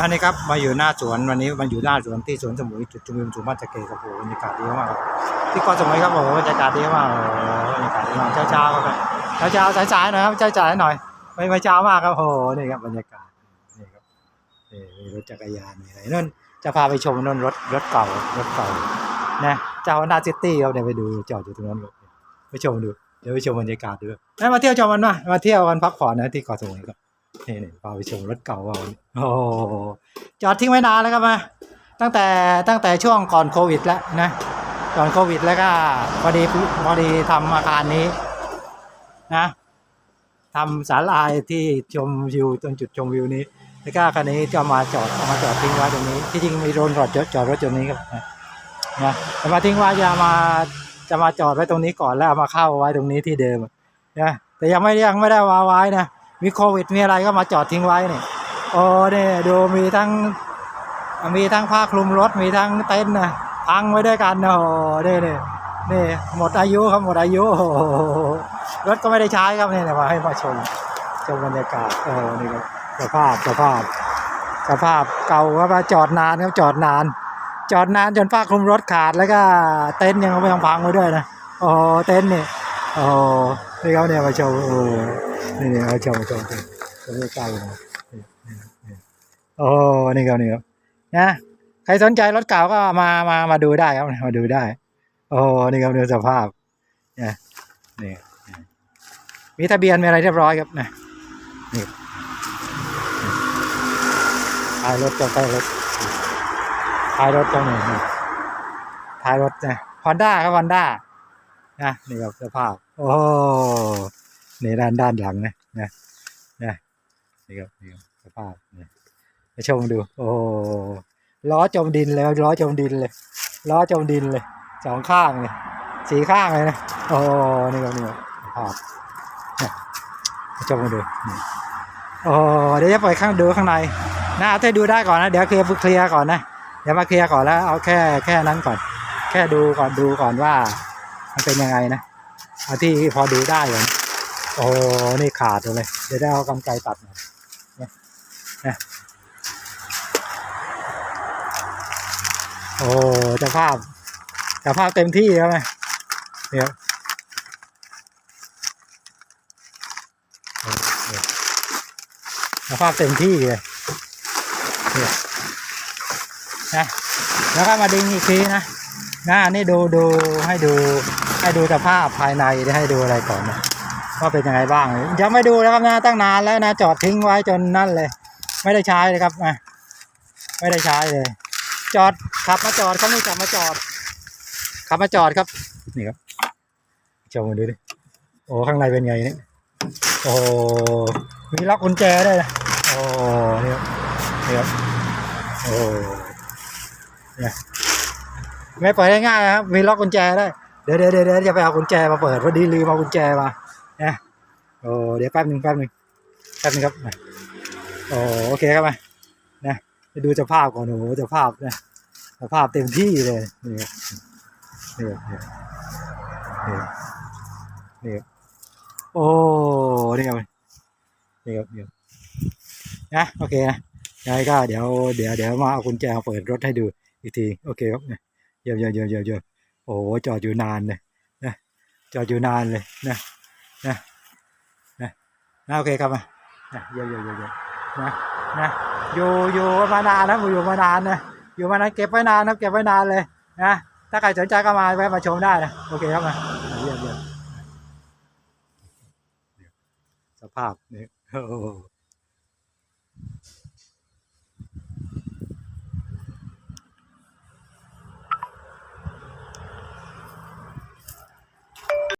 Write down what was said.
อันนี้ครับมาอยู่หน้าสวนวันนี้มาอยู่หน้าสวนที่สวนสมุยจุดชุมนุมสุมาตะเกครับโอ้โหบรรยากาศดีมากที่เกาะสมุยครับโอ้โหบรรยากาศดีมากบรรยากาศดีมากเช้าๆครับเช้าๆสายๆหน่อยครับเช้าๆหน่อยไม่ไม่เช้ามากครับโอ้โหนี่ครับบรรยากาศนี่ครับมีรถจักรยานมีอะไรนั่นจะพาไปชมนั่นรถรถเก่ารถเก่านะเจ้าหน้าซิตี้ครับเดี๋ยวไปดูจอดอยู่ตรงนั้นไปชมดูเดี๋ยวไปชมบรรยากาศดูมาเที่ยวชมมันมามาเที่ยวกันพักผ่อนนะที่เกาะสมุยครับ นี่นี่พาไปชมรถเก่าเราโอ้จอดทิ้งไว้นานแล้วครับมาตั้งแต่ตั้งแต่ช่วงก่อนโควิด แล้วนะก่อนโควิดแล้วก็พอดีพอดีทำอาคารนี้นะทำศาลาที่ชมวิวตรงจุดชมวิวนี้ แล้วก็คันนี้จะมาจอดเอามาจอดทิ้งไว้ตรงนี้ ที่จริงมีโรนจอดจอดรถตรงนี้ครับนะนะแต่มาทิ้งไว้จะมาจะมาจอดไว้ตรงนี้ก่อนแล้วเอามาเข้าไว้ตรงนี้ที่เดิมนะแต่ยังไม่ยังไม่ได้วาไว้นะ มีโควิดมีอะไรก็มาจอดทิ้งไว้เนี่ยโอ้เนี่ยดูมีทั้ง มีทั้งผ้าคลุมรถมีทั้งเต็นท์นะพังไว้ด้วยกันนะโอ้เนี่ยเนี่ยนี่หมดอายุครับหมดอายุรถก็ไม่ได้ใช้ครับเนี่ยมาให้มาชมชมบรรยากาศโอ้นี่ครับสภาพสภาพ สภาพเก่าครับมาจอดนานครับจอดนาน จอดนานจนผ้าคลุมรถขาดแล้วก็เต็นท์ยังไม่ต้องพังไว้ด้วยนะโอ้เต็นท์เนี่ยโอ้โหนี่เขาเนี่ยมาชมโอ้ นี่นี่เอาชมชมชมชมใกล้ๆนะนี่นี่นี่โอ้นี่ครับนี่ครับนะใครสนใจรถเก่าก็มามามาดูได้ครับมาดูได้ โอ้นี่ครับดูสภาพนี่ยนี่มีทะเบียนมีอะไรเรียบร้อยครับนะนี่ท้ายรถจะใกล้รถท้ายรถตรงนี้นี่ท้ายรถนะฮอนด้าครับฮอนด้านะนี่ครับสภาพ โอ้ ในด้านด้านหลังนะนะนะนี่ครับนี่ครับสภาพนี่ไปชมดู โอ้ล้อจมดินเลยล้อจมดินเลย ล้อจมดินเลยสองข้างเลยสีข้างเลยนะโอ้โหนี่ครับนี่ครับภาพเนี่ยไปชมดูโอ้เดี๋ยวจะไปข้างดูข้างในนะเอาให้ดูได้ก่อนนะเดี๋ยวเคลียร์เคลียร์ก่อนนะเดี๋ยวมาเคลียร์ก่อนแล้วเอาแค่แค่นั้นก่อน แค่ดูก่อนดูก่อนว่า มันเป็นยังไงนะเอาที่พอดูได้ก่อน อ้นี่ขาดเลยเดี๋ยวได้เอากำไกรตัดหน่อยเนี่ยเนี่ยโอ้จะภาพจะภาพเต็มที่แล้วไหมเนี่ยเจะภาพเต็มที่เลยเนี่ยนะแล้วก็มาดึงอีกทีนะหนะอันนี่ดูดูให้ดูให้ดูสภาพภายในให้ดูอะไรก่อนนะ ว่าเป็นยังไงบ้างยังไม่ดูนะครับนะตั้งนานแล้วนะจอดทิ้งไว้จนนั่นเลย ไม่ได้ใช้เลยครับอะไม่ได้ใช้เลย จอดขับมาจอดเขาไม่ขับมาจอดขับมาจอดครับนี่ครับชมดูดิโอ้ข้างในเป็นไงเนี่ยโอ้มีล็อกกุญแจด้วยนะโอ้นี่ครับนี่ครับโอ้เนี่ยไม่เปิดง่ายๆนะครับ มีล็อกกุญแจได้เดี๋ยวเดี๋ยวเดี๋ยวจะไปเอากุญแจมาเปิดพอดีลืมเอากุญแจมา โอ้เดี๋ยวแป๊บหนึ่งแป๊บหนึ่งแป๊บหนึงครับโอ้โอเคครับมานะไปดูสภาพก่อนโอ้โหสภาพนะสภาพเต็มที่เลยนี่ครับนี่นี่ครับนี่ครับนี่ครับโอ้นี่ครับนี่ครับนี่ครนะโอเคนะยังไงก็เดี๋ยวเดี๋ยวเดี๋ยวมาเอากุญแจเปิดรถให้ดูอีกทีโอเคครับเยี่ยมเยี่ยมเยี่ยมเยี่ยมเยี่ยมโอ้โหจอดอยู่นานเลยนะจอดอยู่นานเลยนะนะ นะโอเคครับมานะเยอะเยอะเยอะเยอะนะนะอยู่อยู่มานานนะอยู่มานานนะอยู่มานานเก็บไว้นานนะเก็บไว้นานเลยนะถ้าใครสนใจก็มาแวะมาชมได้นะโอเคครับมาเยี่ยมเยี่ยมสภาพนี่โอ้